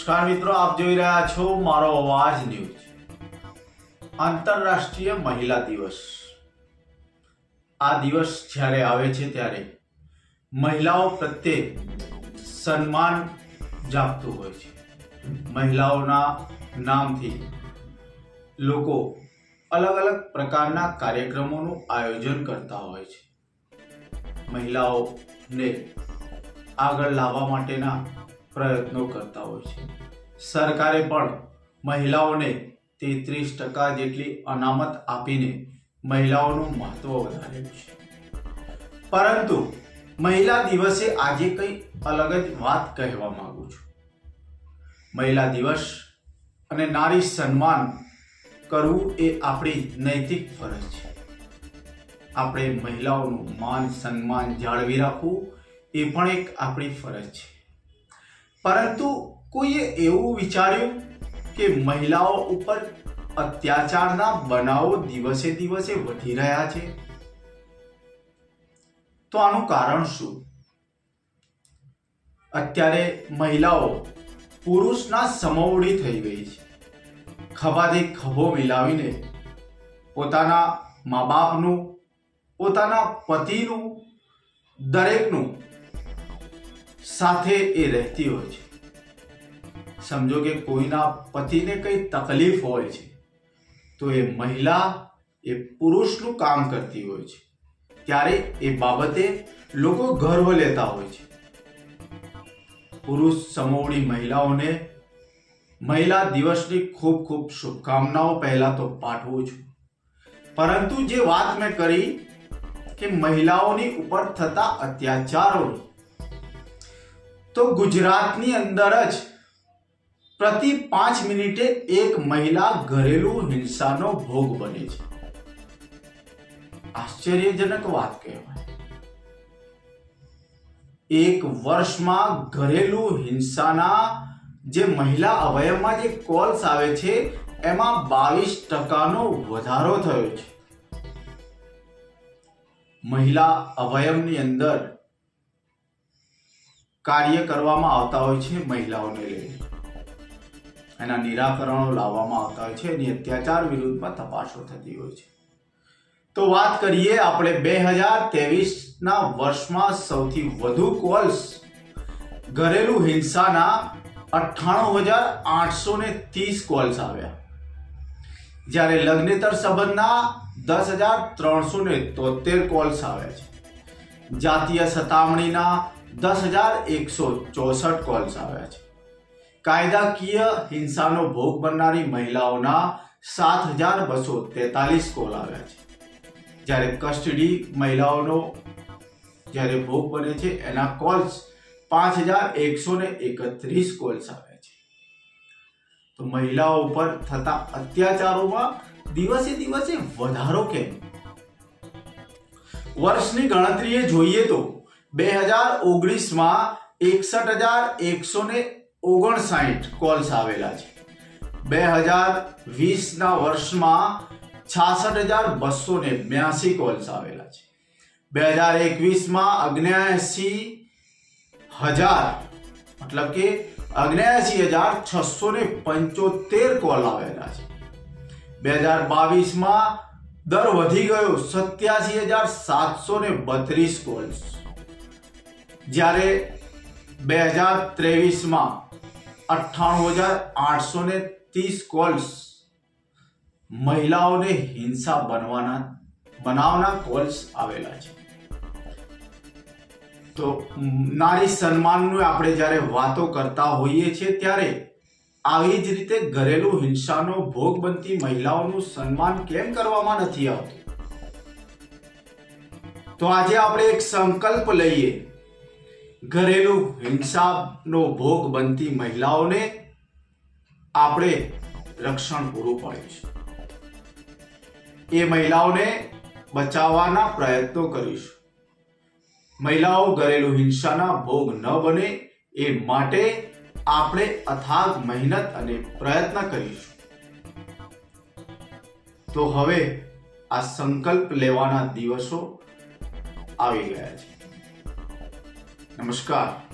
નમસ્કાર મિત્રો, આપ જોઈ રહ્યા છો મારો અવાજ ન્યૂઝ. આંતરરાષ્ટ્રીય મહિલા દિવસ. આ દિવસ જ્યારે આવે છે ત્યારે મહિલાઓ પ્રત્યે સન્માન જાગતું હોય છે. મહિલાઓના નામથી લોકો અલગ અલગ પ્રકારના કાર્યક્રમોનું આયોજન કરતા હોય છે. મહિલાઓને આગળ લાવવા માટેના પ્રયત્નો કરતા હોય છે. સરકારે પણ મહિલાઓને તેત્રીસ ટકા જેટલી અનામત આપીને મહિલાઓનું મહત્વ વધાર્યું છે. પરંતુ મહિલા દિવસે આજે કંઈ અલગ જ વાત કહેવા માંગુ છું. મહિલા દિવસ અને નારી સન્માન કરવું એ આપણી નૈતિક ફરજ છે. આપણે મહિલાઓનું માન સન્માન જાળવી રાખવું એ પણ એક આપણી ફરજ છે. પરંતુ કોઈએ એવું વિચાર્યું કે મહિલાઓ ઉપર અત્યાચારના બનાવો દિવસે દિવસે વધી રહ્યા છે? તો આનું કારણ શું? અત્યારે મહિલાઓ પુરુષના સમવડી થઈ ગઈ છે. ખભાથી ખભો મિલાવીને પોતાના મા બાપનું, પોતાના પતિનું, દરેકનું સાથે એ રહેતી હોય છે. સમજો કે કોઈના પતિને કંઈ તકલીફ હોય છે, તો એ મહિલા, એ પુરુષનું કામ કરતી હોય છે. ત્યારે એ બાબતે લોકો ગર્વ લેતા હોય છે. પુરુષ સમોવડી મહિલાઓને મહિલા દિવસની ખૂબ ખૂબ શુભકામનાઓ પહેલા તો પાઠવું છું. પરંતુ જે વાત મેં કરી કે મહિલાઓની ઉપર થતા અત્યાચારોની તો ગુજરાતની અંદર જ પ્રતિ પાંચ મિનિટે એક મહિલા ઘરેલું હિંસાનો ભોગ બને છે. આશ્ચર્યજનક વાત કહેવાય. એક વર્ષમાં ઘરેલું હિંસાના જે મહિલા અવયવમાં જે કોલ્સ આવે છે, એમાં બાવીસ ટકાનો વધારો થયો છે. મહિલા અવયવની અંદર કાર્ય કરવામાં આવતા હોય છે મહિલાઓને લઈને. એના નિરાકરણો લાવવામાં આવતા હોય છે એની અત્યાચાર વિરુદ્ધમાં તપાસો થતી હોય છે. તો વાત કરીએ આપણે બે હજાર ત્રેવીસના વર્ષમાં સૌથી વધુ કોલ્સ ઘરેલું હિંસાના અઠ્ઠાણું હજાર આઠસો ને ત્રીસ કોલ્સ આવ્યા. જ્યારે લગ્નેતર સંબંધના દસ હજાર ત્રણસો ને તોતેર કોલ્સ આવ્યા છે. જાતીય સતામણીના દસ હજાર એકસો ચોસઠ કોલ્સ આવ્યા છે. કાયદાકીય હિંસાનો ભોગ બનનારી મહિલાઓના સાત હજાર બસો તેતાલીસ કોલ આવ્યા છે. જ્યારે કસ્ટડી મહિલાઓનો જ્યારે ભોગ બને છે, એના કોલ્સ પાંચ હજાર એકસો ને એકત્રીસ કોલ્સ આવ્યા છે. તો મહિલાઓ ઉપર થતા અત્યાચારોમાં દિવસે દિવસે વધારો કેમ? વર્ષની ગણતરીએ જોઈએ તો બે હજાર ઓગણીસમાં એકસઠ હજાર એકસો ને ઓગણસાઠ કોલ્સ આવેલા છે. બે હજાર વીસના વર્ષમાં છાસઠ હજાર બસો ને બ્યાસી કોલ્સ આવેલા છે. બે હજાર એકવીસમાં અગ્નેસી હજાર, મતલબ કે અગ્નેસી હજાર છસો ને પંચોતેર કોલ આવેલા છે. બે હજાર બાવીસમાં દર વધી ગયો સત્યાસી હજાર સાતસો ને બત્રીસ કોલ્સ જ્યારે બે હજાર ત્રેવીસમાં અઠ્ઠાણું હજાર આઠસો ને ત્રીસ કોલ્સ મહિલાઓને હિંસા બનવાના, બનાવના કોલ્સ આવેલા છે. તો નારી સન્માનનું આપણે જ્યારે વાતો કરતા હોઈએ છીએ ત્યારે આવી જ રીતે ઘરેલું હિંસાનો ભોગ બનતી મહિલાઓનું સન્માન કેમ કરવામાં નથી આવતું? તો આજે આપણે એક સંકલ્પ લઈએ. ઘરેલું હિંસાનો ભોગ બનતી મહિલાઓને આપણે રક્ષણ પૂરું પાડીશું એ મહિલાઓને બચાવવાના પ્રયત્નો કરીશું. મહિલાઓ ઘરેલું હિંસાના ભોગ ન બને એ માટે આપણે અથાગ મહેનત અને પ્રયત્ન કરીશું. તો હવે આ સંકલ્પ લેવાના દિવસો આવી ગયા છે. નમસ્કાર